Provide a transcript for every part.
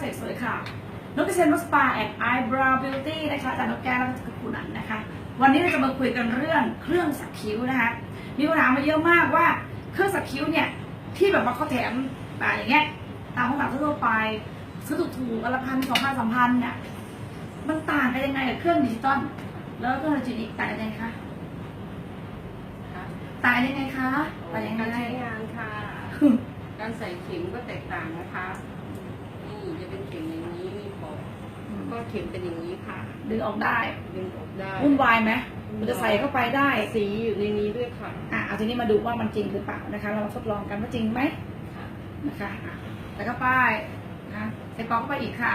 สวยๆค่ะนกกระเซ็นมัสปาแอนด์ไอบราวบิวตี้นะคะอาจารย์นกแก้วและอาจารย์คุณนันนะคะ วันนี้เราจะมาคุยกันเรื่องเครื่องสักคิ้วนะคะ มีคำถามมาเยอะมากว่าเครื่องสักคิ้วเนี่ยที่แบบว่าเขาแถมอ่าอย่างเงี้ยตามห้องตัดทั่วไปซื้อถูกๆอนละพันสองพันสามพันเนี่ยมันต่างกันยังไงกับเครื่องดิจิตอลแล้วเครื่องดิจิตอลต่างกันยังไงคะค่ะต่างกันยังไงคะต่างยังไงการใช้งานค่ะ การใส่เข็มก็แตกต่างนะคะ นี่จะเป็นเข็มอย่างนี้มีปอกก็เข็มเป็นอย่างนี้ค่ะ ดึงออกได้ดึงออกได้วุ่นวายไหมมันจะใส่เข้าไปได้สีอยู่ในนี้ด้วยค่ะอะเอาทีนี้มาดูว่ามันจริงหรือเปล่านะคะ เรามาทดลองกันว่าจริงไหมค่ะนะคะอะแล้วก็ป้ายนะใส่ปอกเข้าไปอีกค่ะ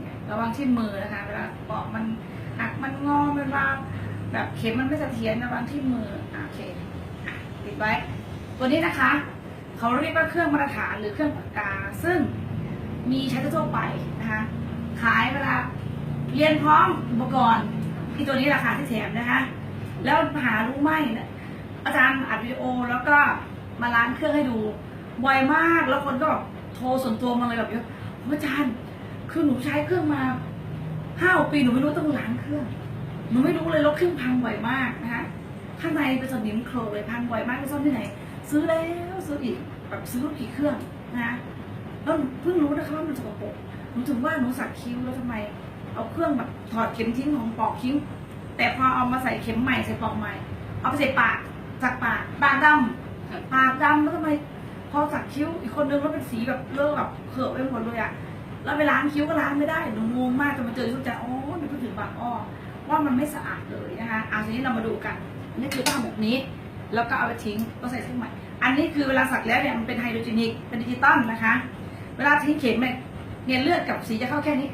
เนี่ยระวังที่มือนะคะเวลาปอกมันหักมันงอมันวางแบบเข็มมันไม่เสถียรระวังที่มืออะโอเคอะติดไว้ ตัวนี้นะคะ เขาเรียกว่าเครื่องมาตรฐานหรือเครื่องปากกา ซึ่ง มีใช้ทั่วไปนะคะขายเวลาเรียนพร้อมอุปกรณ์ที่ตัวนี้ราคาที่แถมนะคะ แล้วหารู้ไหมอาจารย์อัดวิดีโอแล้วก็มาล้างเครื่องให้ดูบ่อยมากแล้วคนก็แบบโทรส่วนตัวมาเลยแบบเยอะอาจารย์คือหนูใช้เครื่องมาห้าปีหนูไม่รู้ต้องล้างเครื่องหนูไม่รู้เลยรถเครื่องพังบ่อยมากนะคะข้างในเป็นสนิมโครเลยพังบ่อยมากไปซ่อมที่ไหน ซื้อแล้วซื้ออีกแบบซื้อกี่เครื่องนะคะ แล้วเพิ่งรู้นะคะว่ามันสกปรกหนูถึงว่าหนูสักคิ้วแล้วทำไม เอาเครื่องแบบถอดเข็มทิ้งของปอกคิ้ว แต่พอเอามาใส่เข็มใหม่ใส่ปอกใหม่ เอาไปใส่ปากสักปากปากดำปากดำแล้วทำไมพอสักคิ้วอีกคนนึงแล้วเป็นสีแบบเลิกแบบเขอะไปหมดเลยอะแล้วไปล้างคิ้วก็ล้างไม่ได้หนูงงมากจนมาเจอชุดจาอ๋อหนูถึงบางอ้อว่ามันไม่สะอาดเลยนะคะเอาทีนี้เรามาดูกันอันนี้คือต้องทำแบบนี้ แล้วก็เอาไปทิ้งก็ใส่เส้นใหม่ อันนี้คือเวลาสักแล้วเนี่ยมันเป็นไฮโดรเจนิกเป็นดิจิตอลนะคะ เวลาทิ้งเข็มเนี่ยเนี่ยเลือดกับสีจะเข้าแค่นี้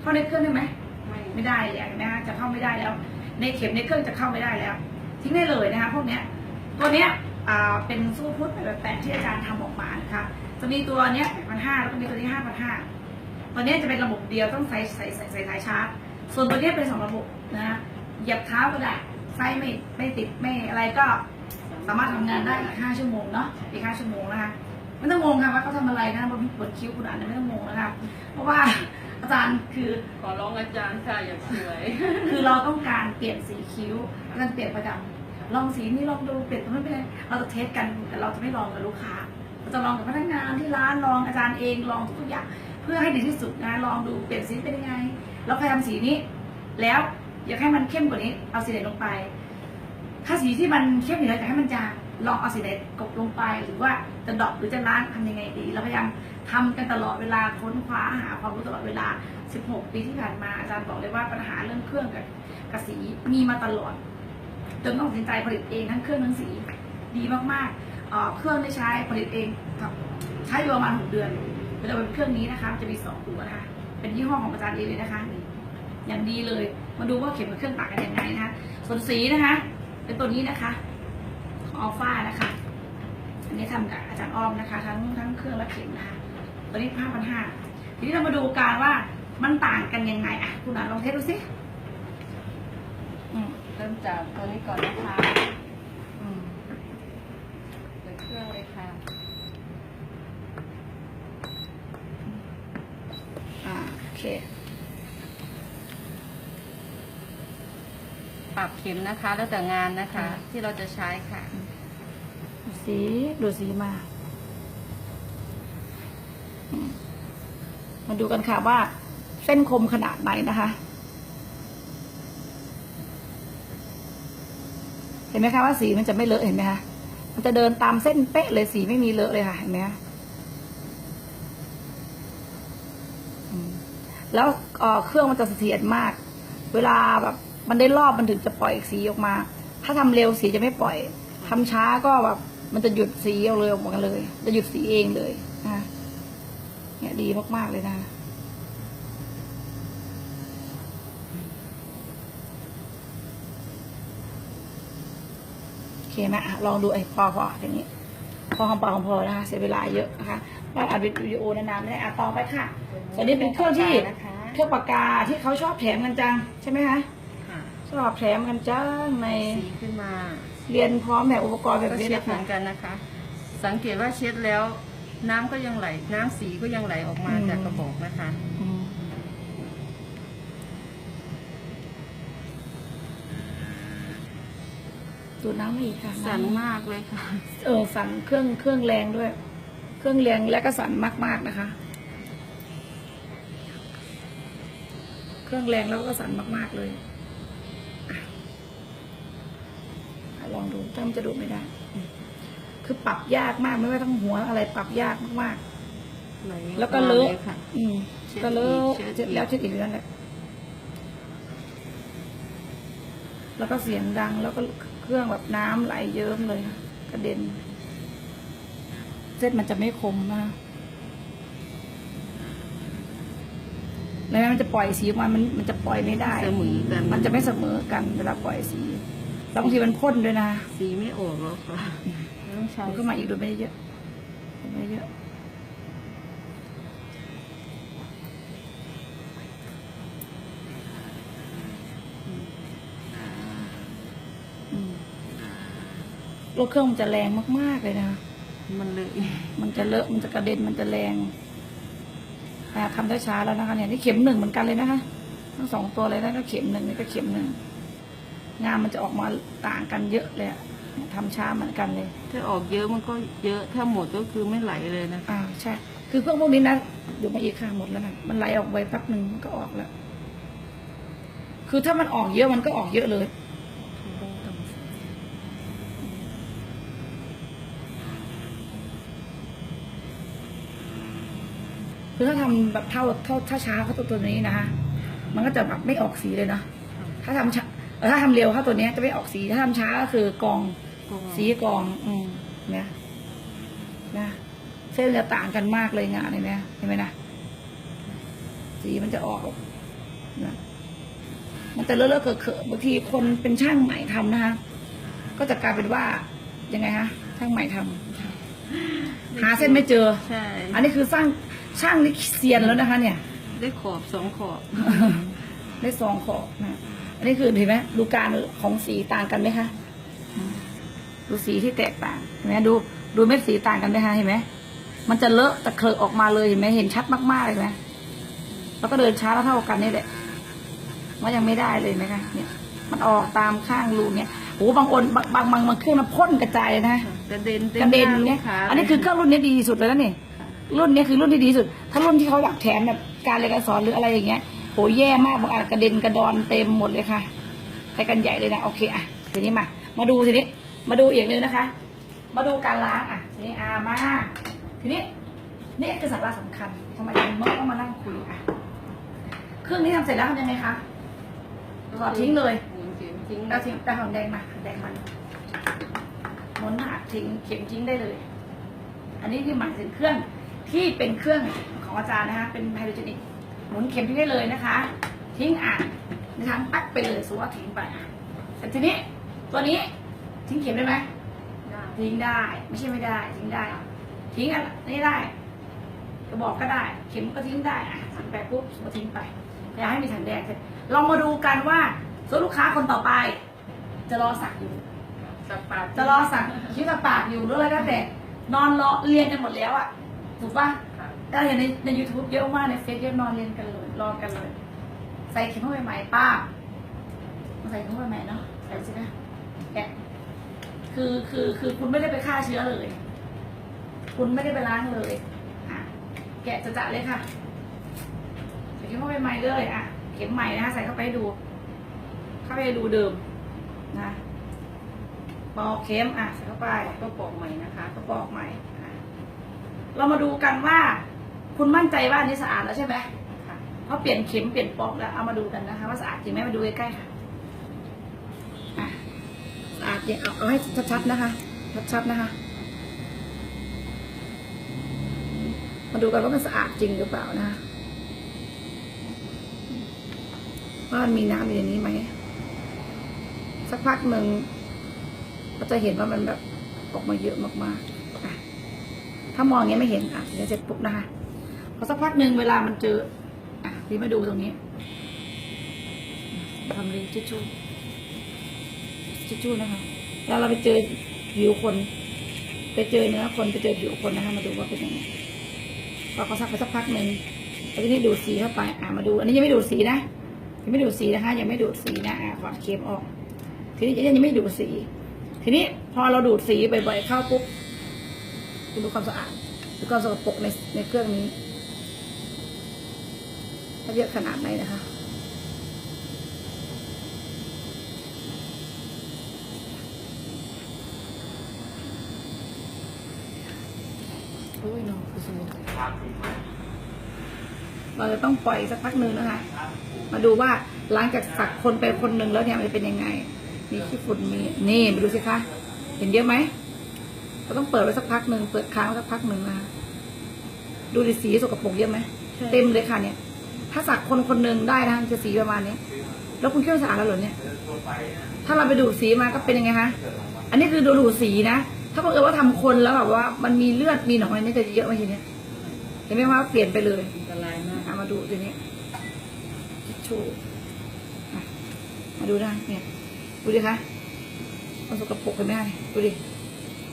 เข้าในเครื่องได้ไหมไม่ไม่ได้แล้วนะคะจะเข้าไม่ได้แล้ว ในเข็มในเครื่องจะเข้าไม่ได้แล้ว ทิ้งได้เลยนะคะพวกเนี้ยตัวเนี้ยอ่าเป็นสู้พุทธแบบแปดที่อาจารย์ทำออกมานะคะจะมีตัวเนี้ยแปดพันห้าแล้วก็มีตัวนี้ห้าพันห้าตัวเนี้ยจะเป็นระบบเดียวต้องใส่ใส่ใส่ใส่สายชาร์จส่วนตัวเนี้ยเป็นสองระบบนะเหยียบเท้าก็ได้ไฟไม่ไม่ติดไม่อะไรก็สามารถทำงานได้อีกห้าชั่วโมงเนาะอีกห้าชั่วโมงนะคะ ไม่ต้องงงค่ะว่าเขาทำอะไรนะบนบนคิ้วคุณอ่านไม่ต้องงงนะคะเพราะว่าอาจารย์คือขอร้องอาจารย์ค่ะอย่าสวยคือเราต้องการเปลี่ยนสีคิ้วอาจารย์เปลี่ยนประจำลองสีนี้ลองดูเปลี่ยนตรงนั้นไปเลยเราจะเทสกันแต่เราจะไม่ลองกับลูกค้าเราจะลองกับพนักงานที่ร้านลองอาจารย์เองลองทุกๆอย่าง เพื่อให้ดีที่สุดนะลองดูเปลี่ยนสีเป็นยังไง เราเคยทำสีนี้ แล้วอยากให้มันเข้มกว่านี้เอาสีไหนลงไป ถ้าสีที่มันเข้มอยู่แล้วอยากให้มันจางลองเอาสีไหนกบลงไปหรือว่าจะดอปหรือจะล้างทำยังไงดีเราพยายามทำกันตลอดเวลาค้นคว้าหาความรู้ตลอดเวลา 16 ปีที่ผ่านมาอาจารย์บอกเลยว่าปัญหาเรื่องเครื่องกับกับสีมีมาตลอดจนต้องตัดสินใจผลิตเองทั้งเครื่องทั้งสีดีมากๆเครื่องที่ใช้ผลิตเองใช้อยู่ประมาณหกเดือนแต่เป็นเครื่องนี้นะคะจะมีสองตัวนะคะเป็นยี่ห้อของอาจารย์เองเลยนะคะอย่างดีเลยมาดูว่าเข็มกับเครื่องต่างกันยังไงนะคะส่วนสีนะคะ เป็นตัวนี้นะคะของอัลฟานะคะ อันนี้ทำกับอาจารย์อ้อมนะคะ ทั้งทั้งเครื่องและเข็มนะคะตัวนี้ห้าพันห้าทีนี้เรามาดูการว่ามันต่างกันยังไงอะคุณอ่านลองเทสดูสิเริ่มจากตัวนี้ก่อนนะคะอืมเปิดเครื่องเลยค่ะ อ่าโอเค ปรับ เข็มนะคะ แล้วแต่งานนะคะ ที่เราจะใช้ค่ะดูสีดูสีมาอืมมาดูกันค่ะว่า เส้นคมขนาดไหนนะคะ เห็นไหมคะว่าสีมันจะไม่เลอะเห็นไหมคะมันจะเดินตามเส้นเป๊ะเลยสีไม่มีเลอะเลยค่ะเห็นไหมคะอืมแล้วเอ่อเครื่องมันจะเสถียรมาก เวลาแบบ มันได้รอบมันถึงจะปล่อยสีออกมา ถ้าทำเร็วสีจะไม่ปล่อยทำช้าก็แบบมันจะหยุดสีเอาเลยออกมาเลย จะหยุดสีเองเลยนะคะเนี่ยดีมากๆเลยนะโอเคไหมอะลองดูไอ้พอพออย่างนี้ พอหอมปากหอมพอนะคะเสียเวลาเยอะนะคะว่าอัดวิดีโอนานๆไม่ได้อะต่อไปค่ะอันนี้เป็นเครื่องที่นะคะเครื่องปากกาที่เขาชอบแถมกันจังใช่ไหมคะ ค่ะชอบแถมกันจังในสีขึ้นมาเรียนพร้อมแบบอุปกรณ์แบบก็นี้เช็ดนะเหมืคะอนกันนะคะ สังเกตว่าเช็ดแล้ว น้ำก็ยังไหล น้ำสีก็ยังไหลออกมาอืมจากกระบอกนะคะ อืมดูดน้ำมาอีกค่ะสั่นมากเลยค่ะ เออสั่นเครื่องเครื่องแรงด้วย เครื่องแรงและก็สั่นมากๆนะคะ เครื่องแรงแล้วก็สั่นมากๆเลย ลองดูถ้ามันจะดูดไม่ได้อืมคือปรับยากมากไม่ว่าทั้งหัวอะไรปรับยากมากไหลๆแล้วก็เลอะยค่ะอืมเช็ดก็เลอะอีกเช็ดเช็ดแล้วเช็ดอีกนั่นแหละแล้วก็เสียงดังแล้วก็เครื่องแบบน้ำไหลเยิ้มเลยค่ะกระเด็น เส้นมันจะไม่คมมากแล้วมันจะปล่อยสีออกมามันมันจะปล่อยไม่ได้เสมอกันมันจะไม่เสมอกันเวลาปล่อยสี แล้วบางทีมันพ่นด้วยนะสีไม่ออกแล้วค่ะต้องใช้มันก็มาอีกดูไม่ได้เยอะดูไม่ได้เยอะอืมรถเครื่องมันจะแรงมาก ๆ เลยนะ มันเลย มันจะเลอะ มันจะกระเด็น มันจะแรงอ่าทำได้ช้าแล้วนะคะเนี่ย นี่เข็มหนึ่งเหมือนกันเลยนะคะ ทั้งสองตัวเลยนะก็เข็มหนึ่งนี่ก็เข็มหนึ่ง งานมันจะออกมาต่างกันเยอะเลยอะเนี่ยทำช้าเหมือนกันเลย ถ้าออกเยอะมันก็เยอะ ถ้าหมดก็คือไม่ไหลเลยนะคะอ่าใช่ คือเครื่องพวกนี้นะดูมาอีกค่ะหมดแล้วนะมันไหลออกไปแป๊บหนึ่งมันก็ออกแล้ว คือถ้ามันออกเยอะมันก็ออกเยอะเลยคือถ้าทำแบบเท่าเท่าถ้าช้าเข้าตัวตัวนี้นะมันก็จะแบบไม่ออกสีเลยนะ ถ้าทำช้าเออ ถ้าทำเร็วเข้าตัวเนี้ยจะไม่ออกสีถ้าทำช้าก็คือกองกองสีกอง อืมเนี่ยนะเส้นจะต่างกันมากเลยงานเห็นไหมเห็นไหมนะสีมันจะออกแบบนะมันจะเลอะเลอะเขอะเขอะบางทีคนเป็นช่างใหม่ทำนะคะก็จะกลายเป็นว่ายังไงฮะช่างใหม่ทำหาเส้นไม่เจอใช่อันนี้คือสร้างช่างนี่เซียนแล้วนะคะ เนี่ย ได้ขอบสองขอบ ได้ซองขอบนะอั นนี้คือเห็นไหมดูการของสีต่างกันไหมคะดูสีที่แตกต่างเห็นไหมดูดูเม็ดสีต่างกันไหมคะเห็นไหมมันจะเลอะตะเคลอะออกมาเลยเห็นไหมเห็นชัดมากๆเลยไหมแล้วก็เดินช้าแล้วเท่ากันนี่แหละมันยังไม่ได้เลยไหมคะเนี่ย มันออกตามข้างรูเนี่ยโอ้บางคนบางบางบางบางเครื่องมันพ่นกระจายเลยนะกระเด็นต็มกระเด็นหาเนี่ยลูกค้าอันนี้คือเครื่องรุ่นนี้ดีที่สุดเลยนะนี่ค่ะรุ่นนี้คือรุ่นที่ดีที่สุด ถ้ารุ่นที่เขาอยากแถมแบบการเรียนการสอนหรืออะไรอย่างเงี้ย โหแย่มากบางอันกระเด็นกระดอนเต็มหมดเลยค่ะไปกันใหญ่เลยนะโอเคอะทีนี้มามาดูทีนี้ มาดูอีกนึงนะคะ มาดูการล้างอะทีนี้อามาทีนี้นี่คือสาระสำคัญทำไมถึงเมื่อต้องมานั่งคุยอะเครื่องนี้ทำเสร็จแล้วทำยังไงคะถอดทิ้งเลยหมุนเข็มทิ้งเราทิ้งแต่หอมแดงมาแดงมันหมุนหักทิ้งเข็มทิ้งได้เลย อันนี้คือหมายถึงเครื่องที่เป็นเครื่องของอาจารย์นะคะเป็นไฮโดรเจนิก หมุนเข็มทิ้งได้เลยนะคะ ทิ้งอ่านในทางปักไปเลยสมมติว่าทิ้งไปอะแต่ทีนี้ตัวนี้ทิ้งเข็มได้ไหมได้ทิ้งได้ไม่ใช่ไม่ได้ ทิ้งได้ ทิ้งอันนี้ได้กระบอกก็ได้ เข็มก็ทิ้งได้อะทิ้งไปปุ๊บก็ทิ้งไปอย่าให้มีถังแดงเสร็จลองมาดูกันว่าส่วนลูกค้าคนต่อไป จะรอสักอยู่สับปาดจะรอสักคิ้วกับปากอยู่หรืออะไรก็แต่นอนรอเรียนกันหมดแล้วอะถูกปะ ก็เห็นในในยูทูบเยอะมากในเฟซเยอะนอนเรียนกันเลยรอกันเลย ใส่เข็มเข้าไปใหม่ป้าใส่เข็มเข้าไปใหม่เนาะใส่สินะแกคือคือคือคุณไม่ได้ไปฆ่าเชื้อเลย คุณไม่ได้ไปล้างเลยอะแกะจะจะเลยค่ะใส่เข็มเข้าไปใหม่เลยอะเข็มใหม่นะคะใส่เข้าไปดู เข้าไปดูเดิมนะปอกเข็มอะใส่เข้าไปก็ปอกใหม่นะคะกระบอกใหม่เรามาดูกันว่า คุณมั่นใจว่าอันนี้สะอาดแล้วใช่ไหมเพราะเปลี่ยนเข็มเปลี่ยนปอกแล้ว เอามาดูกันนะคะว่าสะอาดจริงไหมมาดูใกล้ๆค่ะอะสะอาดจริงเอาเอาให้ชัดๆนะคะ ชัดๆนะคะ มาดูกันว่ามันสะอาดจริงหรือเปล่านะคะว่ามันมีน้ำอยู่ในนี้ไหมสักพักหนึ่งก็จะเห็นว่ามันแบบออกมาเยอะมากๆถ้ามองอย่างนี้ไม่เห็นอะเดี๋ยวเสร็จปุ๊บนะคะ อสักพักหนึ่งเวลามันเจออะพี่มาดูตรงนี้ทำเลยจุ๊ๆจุ๊ๆนะคะแล้วเราไปเจอผิวคน ไปเจอเนื้อคนไปเจอผิวคนนะคะมาดูว่าเป็นยังไงพอเขาซักไปสักพักหนึ่งแล้วทีนี้ดูดสีเข้าไปอ่ามาดู อันนี้ยังไม่ดูดสีนะยังไม่ดูดสีนะคะ ยังไม่ดูดสีนะอ่าขอดเค็มออก ทีนี้ยังไม่ดูดสี ทีนี้พอเราดูดสีบ่อยๆเข้าปุ๊บดูความสะอาดดูความสกปรกในในเครื่องนี้ เยอะขนาดไหนนะคะโอ้ยน้องคือสมุเราจะต้องปล่อยสักพักหนึ่งนะคะ มาดูว่าหลังจากสักคนไปคนหนึ่งแล้วเนี่ยมันจะเป็นยังไง มีขี้ฝุ่นมีนี่มาดูสิคะเห็นเยอะไหมเราต้องเปิดไว้สักพักหนึ่งเปิดค้างสักพักหนึ่งนะดูดิสีสกปรกเยอะไหมเต็มเลยค่ะเนี่ย ถ้าสักคนคนหนึ่งได้นะจะสีประมาณนี้ แล้วคุณเครื่องสะอาดแล้วเหรอเนี่ยถ้าเราไปดูดสีมาก็เป็นยังไงคะอันนี้คือดูดูดสีนะถ้าบังเอิญว่าทำคนแล้วแบบว่ามันมีเลือดมีหนองอะไรนี่จะเยอะไหมทีเนี้ยเห็นไหมว่าเปลี่ยนไปเลยอันตรายมากเอามาดูทีนี้ทิชชู่อะมาดูนะเนี่ยดูดิคะมันสกปรกเห็นไหมดูดิ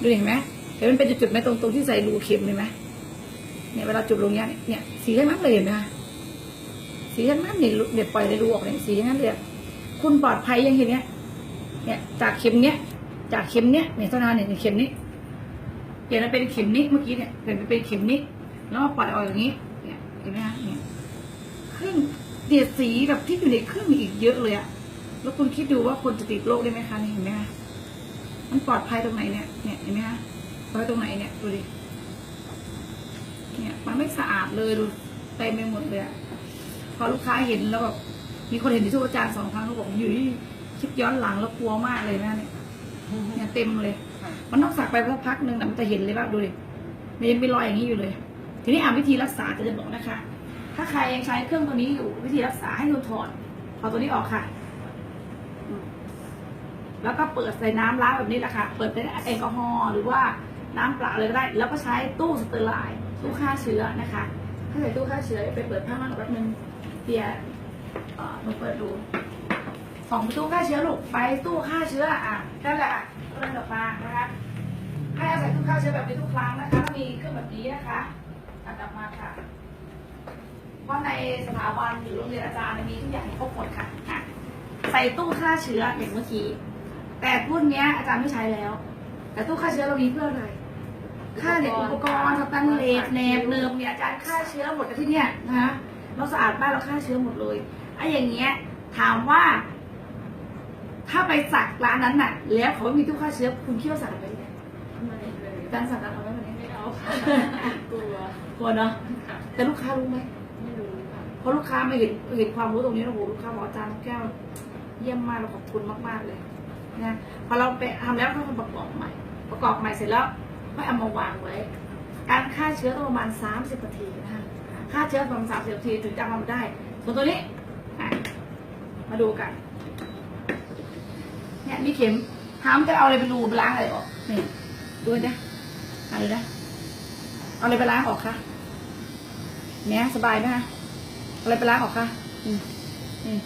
ดูดิเห็นไหมเห็นมันเป็นจุดๆไหมตรงตรงที่ใส่รูเข็มเลยไหมเนี่ยเวลาจุดลงเนี้ยเนี่ยสีทั้งนั้นเลยเห็นไหมคะ สีทั้งนั้นเนี่ยเนี่ยปล่อยในรูออกเนี่ยสีทั้งนั้นเลยคุณปลอดภัยยังเห็นเนี้ยเนี่ยจากเข็มเนี้ยจากเข็มเนี้ยเนี่ยเท่านั้นเนี่ยเข็มนี้เปลี่ยนมาเป็นเข็มนี้เมื่อกี้เนี่ยเปลี่ยนไปเป็นเข็มนี้ แล้วปล่อยออกอย่างนี้เนี่ยเห็นไหมคะเนี่ยเครื่องเดียสีแบบที่อยู่ในเครื่องมีอีกเยอะเลยอะแล้วคุณคิดดูว่าคนจะติดโรคได้ไหมคะนี่เห็นไหมคะมันปลอดภัยตรงไหนเนี่ยเนี่ยเห็นไหมคะปลอดภัยตรงไหนเนี่ยดูดิเนี่ยมันไม่สะอาดเลยดูเต็มไปหมดเลยอะ พอลูกค้าเห็นแล้วแบบมีคนเห็นที่ทุกอาจารย์สองครั้งแล้วบอกอยู่ที่คลิปย้อนหลังแล้วกลัวมากเลยนะเนี่ยเนี่ยเต็มเลย มันต้องสักไปสักพักหนึ่งนะมันจะเห็นเลยว่าดูดิมันยังเป็นรอยอย่างนี้อยู่เลย ทีนี้อ่านวิธีรักษาจะจะบอกนะคะ ถ้าใครยังใช้เครื่องตัวนี้อยู่วิธีรักษาให้ดูถอดถอดตัวนี้ออกค่ะ แล้วก็เปิดใส่น้ำล้างแบบนี้แหละค่ะ เปิดเป็นแอลกอฮอล์หรือว่าน้ำเปล่าเลยก็ได้ แล้วก็ใช้ตู้สเตอร์ไลน์ตู้ฆ่าเชื้อนะคะ ถ้าใส่ตู้ฆ่าเชื้อไปเปิดผ้าม่านแป๊บนึง เปียเอ่อหนูเปิดดูสองตู้ฆ่าเชื้อลูกไปตู้ฆ่าเชื้ออะนั่นแหละก็เลยออกมานะคะให้อาศัยตู้ฆ่าเชื้อแบบนี้ทุกครั้งนะคะถ้ามีเครื่องแบบนี้นะคะตัดกลับมาค่ะ เพราะในสถาบันหรือโรงเรียนอาจารย์มีทุกอย่างครบหมดค่ะใส่ตู้ฆ่าเชื้ออย่างเมื่อกี้แต่รุ่นนี้อาจารย์ไม่ใช้แล้ว แต่ตู้ฆ่าเชื้อเรามีเพื่ออะไรค่าเนี่ยอุปกรณ์สแตนเลสแนบเนิมเนี่ยอาจารย์ฆ่าเชื้อหมดที่เนี่ยนะคะ เราสะอาดบ้านเราฆ่าเชื้อหมดเลยไอ้อย่างเงี้ยถามว่า ถ้าไปสักร้านนั้นน่ะ แล้วเขาไม่มีตู้ฆ่าเชื้อคุณคิดว่าสักอะไรเนี่ยไม่เลยอาจารย์สักกันเอาไว้วันนี้ไม่เอาค่ะกลัวกลัวเนาะค่ะแต่ลูกค้ารู้ไหมไม่รู้ค่ะเพราะลูกค้าไม่เห็นเห็นความรู้ตรงนี้นะโหลูกค้าบอกอาจารย์แก้วเยี่ยมมากเราขอบคุณมากๆเลยนะพอเราไปทำแล้วก็ประกอบใหม่ ประกอบใหม่เสร็จแล้วก็เอามาวางไว้ การฆ่าเชื้อต้องประมาณ 30นาทีนะคะ ฆ่าเชื้อประมาณ30นาทีถึงจะทำได้ส่วนตัวนี้มาดูกันเนี่ยมีเข็มถามจะเอาอะไรไปรูไปล้างอะไรออกนี่ดูนะเอาเลยนะเอาอะไรไปล้างออกคะเนี่ยสบายไหมคะอะไรไปล้างออกคะอืมอืม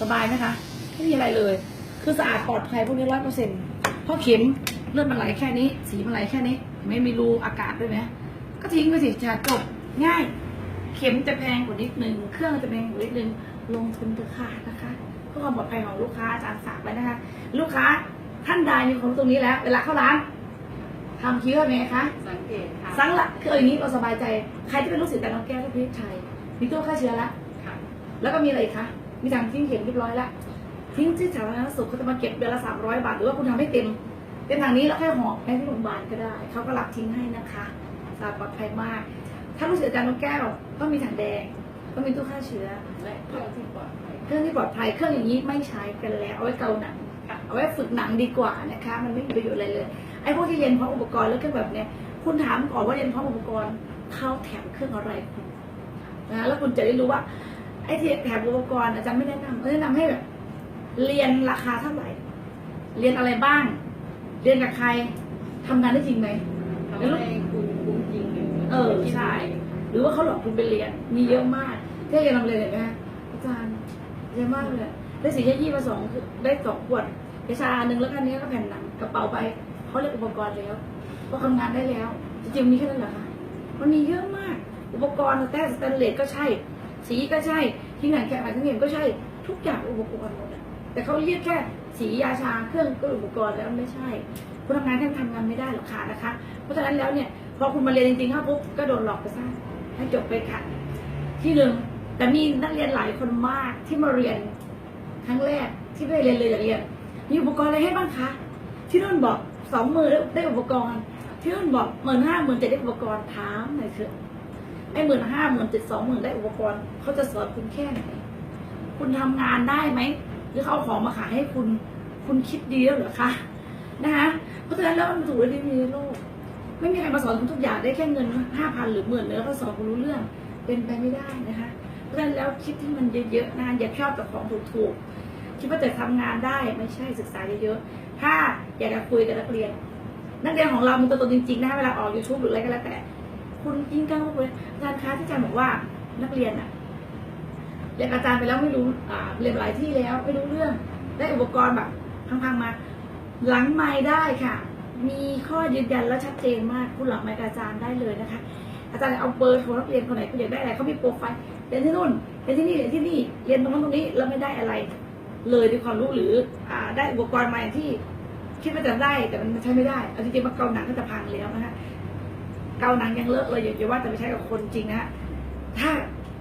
สบายไหมคะไม่มีอะไรเลย คือสะอาดปลอดภัยพวกนี้ร้อยเปอร์เซ็นต์เพราะเข็มเลือดมันไหลแค่นี้ สีมันไหลแค่นี้ ไม่มีรูอากาศด้วยไหมก็ทิ้งไปสิจะจบง่าย เข็มจะแพงกว่านิดนึง เครื่องจะแพงกว่านิดนึง ลงทุนเถอะค่ะนะคะเพื่อความปลอดภัยของลูกค้าอาจารย์ฝากไว้นะคะ ลูกค้าท่านใดมีความรู้ตรงนี้แล้ว เวลาเข้าร้านทำคิ้วเป็นไงคะ สังเกตค่ะสังหลักคืออย่างนี้เราสบายใจ ใครที่เป็นลูกศิษย์แต่น้องแก้วที่พิชัยมีตู้ฆ่าเชื้อแล้วค่ะแล้วก็มีอะไรอีกคะ มีทางทิ้งเข็มเรียบร้อยแล้วทิ้งที่สาธารณสุขเขาจะมาเก็บเดือนละสามร้อยบาท หรือว่าคุณทำให้เต็มเป็นทางนี้แล้วแค่หอบไปที่โรงพยาบาลก็ได้ เขาก็รับทิ้งให้นะคะสะอาดปลอดภัยมาก ถ้าลูกศิษย์อาจารย์น้องแก้ว ต้องมีถังแดงต้องมีตู้ฆ่าเชื้อและเครื่องที่ปลอดภัยเครื่องที่ปลอดภัยเครื่องอย่างนี้ไม่ใช้กันแล้วเอาไว้เกาหนังเอาไว้ฝึกหนังดีกว่านะคะ มันไม่มีประโยชน์อะไรเลยไอ้พวกที่เรียนพร้อมอุปกรณ์แล้วเครื่องแบบเนี้ยคุณถามก่อนว่าเรียนพร้อมอุปกรณ์เข้าแถมเครื่องอะไรคุณนะแล้วคุณจะได้รู้ว่าไอ้ที่แถมอุปกรณ์อาจารย์ไม่แนะนำแนะนำให้แบบเรียนราคาเท่าไหร่ เรียนอะไรบ้าง เรียนกับใครทำงานได้จริงไหมทำให้คุณคุ้มจริงหรือเออใช่ หรือว่าเขาหลอกคุณไปเรียน มีเยอะมากที่เรียนเราเรียเห็นไหมคะอาจารย์เยอะมากเลยได้สีแค่ยี่มาสองคือได้สองขวดวิชาหนึ่งแล้วก็อันนี้ก็แผ่นหนังกระเป๋าไปเขาเรียกอุปกรณ์แล้วก็ทำงานได้แล้ว จริงๆมีแค่นั้นเหรอคะมันมีเยอะมาก อุปกรณ์แต่สแตนเลสก็ใช่ สีก็ใช่ ที่งานแข่งขันที่เห็นก็ใช่ ทุกอย่างอุปกรณ์หมดแต่เขาเรียกแค่สียาชาเครื่องก็อุปกรณ์แล้วไม่ใช่ คุณทำงานแค่ทำงานไม่ได้หรอกค่ะนะคะ เพราะฉะนั้นแล้วเนี่ยพอคุณมาเรียนจริงๆเข้าปุ๊บก็โดนหลอกไปซะ ให้จบไปค่ะ ที่หนึ่งแต่มีนักเรียนหลายคนมากที่มาเรียนครั้งแรกที่ไม่ได้เรียนเลยอยากเรียนมีอุปกรณ์อะไรให้บ้างคะที่นุ่นบอกสองมือได้อุปกรณ์ ที่นุ่นบอกหมื่นห้าหมื่นเจ็ดได้อุปกรณ์ถามหน่อยเถอะไอ้หมื่นห้าหมื่นเจ็ดสองหมื่นได้อุปกรณ์เขาจะสอนคุณแค่ไหนคุณทำงานได้ไหมหรือเขาเอาของมาขายให้คุณ คุณคิดดีแล้วเหรอคะนะคะเพราะฉะนั้นแล้วมันถูกและดีในโลก ไม่มีใครมาสอนคุณทุกอย่างได้แค่เงินห้าพันหรือหมื่นแล้วก็สอนคุณรู้เรื่องเป็นไปไม่ได้นะคะเพราะฉะนั้นแล้วคิดที่มันเยอะๆนะอย่าชอบแต่ของถูกๆคิดว่าจะทำงานได้ไม่ใช่ศึกษาเยอะๆถ้าอยากจะคุยกับนักเรียน นักเรียนของเรามีตัวตนจริงๆนะเวลาออก YouTube หรืออะไรก็แล้วแต่คุณจริงจังเลยอาจารย์คะที่อาจารย์บอกว่านักเรียนอะเรียนอาจารย์ไปแล้วไม่รู้เรียนหลายที่แล้วไม่รู้เรื่องได้อุปกรณ์แบบพังๆมา หลังไม้ได้ค่ะ มีข้อยืนยันและชัดเจนมากคุณหลังไม้กับอาจารย์ได้เลยนะคะ อาจารย์เอาเบอร์โทรนักเรียนคนไหนคุณอยากได้อะไรเขามีโปรไฟล์เรียนที่นู่นเรียนที่นี่เรียนที่นี่เรียนตรงนั้นตรงนี้แล้วไม่ได้อะไร เลยด้วยความรู้หรืออ่าได้อุปกรณ์มาอย่างที่คิดว่าจะได้แต่มันใช้ไม่ได้เอาจริงๆมาเกาหนังก็จะพังแล้วนะคะเกาหนังยังเลิกเลยอย่าว่าแต่ไปใช้กับคนจริงนะฮะถ้า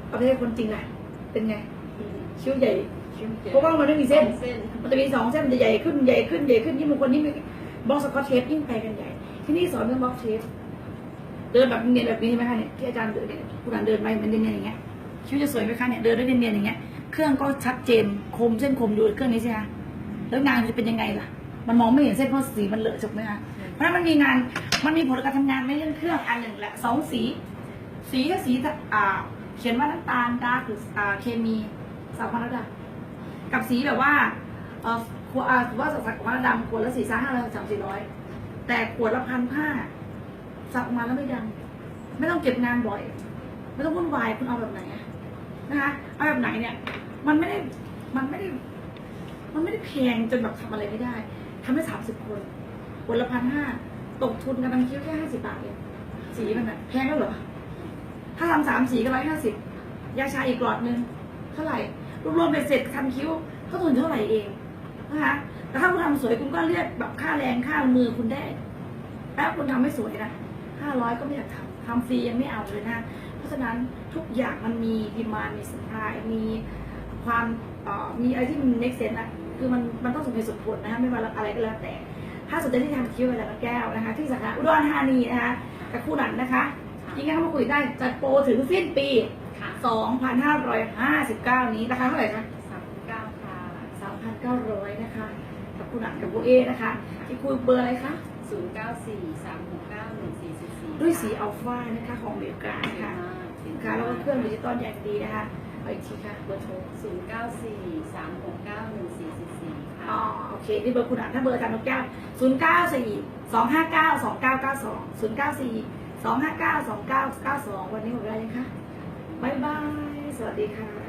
เอาไปใช้คนจริงล่ะ เป็นไงคิ้วใหญ่เพราะว่ามันไม่มีเส้นเส้น มันจะมีสองเส้นมันจะใหญ่ขึ้นใหญ่ขึ้นใหญ่ขึ้นยิ่งบางคนยิ่ง บล็อกสกอตเทปยิ่งไปกันใหญ่ ที่นี่สอนเรื่องบล็อกเทปเดินแบบเนียนแบบนี้ใช่ไหมคะเนี่ยที่อาจารย์เดินเนี่ยผู้การเดินไปมันเนียนอย่างเงี้ยคิ้วจะสวยไหมคะเนี่ยเดินได้เนียนๆอย่างเงี้ยเครื่องก็ชัดเจนคมเส้นคมดูเครื่องนี้สิคะแล้วงานจะเป็นยังไงล่ะ มันมองไม่เห็นเส้นเพราะสีมันเลอะจบไหมคะเพราะนั้นมันมีงานมันมีผลการทำงานไม่เรื่องเครื่องอันหนึ่งแหละสองสี สีก็สีอ่าเขียนว่าน้ำตาลดาร์กหรืออ่าเคมีสาวพันธุ์ดากับสีแบบว่า วดอ่าว่าสักว่าดำขวดละสี่ห้าร้อยสามสี่ร้อยแต่ขวดละพันห้าสักมาแล้วไม่ดำไม่ต้องเก็บงานบ่อย ไม่ต้องวุ่นวายคุณเอาแบบไหนนะคะเอาแบบไหนเนี่ย มันไม่ได้มันไม่ได้ มันไม่ได้แพงจนแบบทำอะไรไม่ได้ทำให้สามสิบคนขวดละพันห้าตกทุนกันทั้งคิ้วแค่ห้าสิบบาทเองสีมันอะแพงแล้วเหรอถ้าทำสามสีก็ร้อยห้าสิบยาชาอีกหลอดนึงเท่าไหร่รวมๆไปเสร็จทำคิ้วก็ทุนเท่าไหร่เอง นะคะแต่ถ้าคุณทำสวยคุณก็เรียกแบบค่าแรงค่ามือคุณได้แล้วคุณทำไม่สวยนะห้าร้อยก็ไม่อยากทำทำฟรียังไม่เอาเลยนะเพราะฉะนั้นทุกอย่างมันมีดีมามีสปายมีความเอ่อมีอะไรที่มัน make sense อะคือมันมันต้องสมเหตุสมผลนะคะไม่ว่าอะไรก็แล้วแต่ ถ้าสนใจที่ทำคิ้วอะไรละแก้วนะคะ ที่สาขาอุดรธานีนะคะกับคู่หนันนะคะยิ่งเข้ามาคุยได้จัดโปรถึงสิ้นปีค่ะ2,559 นี้ราคาเท่าไหร่คะ สามเก้าค่ะ 3,900 นะคะ กับ คุณหนันกับโบเอนะคะที่คุยเบอร์อะไรคะศูนย์เก้าสี่สามหกเก้าหนึ่งสี่สี่สี่ด้วยสีอัลฟานะคะของอเมริกานะคะสินค้าแล้วก็เครื่องดิจิตอลอย่างดีนะคะเอาอีกทีค่ะเบอร์โทรศูนย์เก้าสี่สามหกเก้าหนึ่งสี่สี่สี่ค่ะอ๋อโอเคนี่เบอร์คุณหนันถ้าเบอร์อาจารย์นกแก้ว094 259 2992 094 259 2992 วันนี้หมดเวลาเลยค่ะบ๊ายบาย สวัสดีค่ะ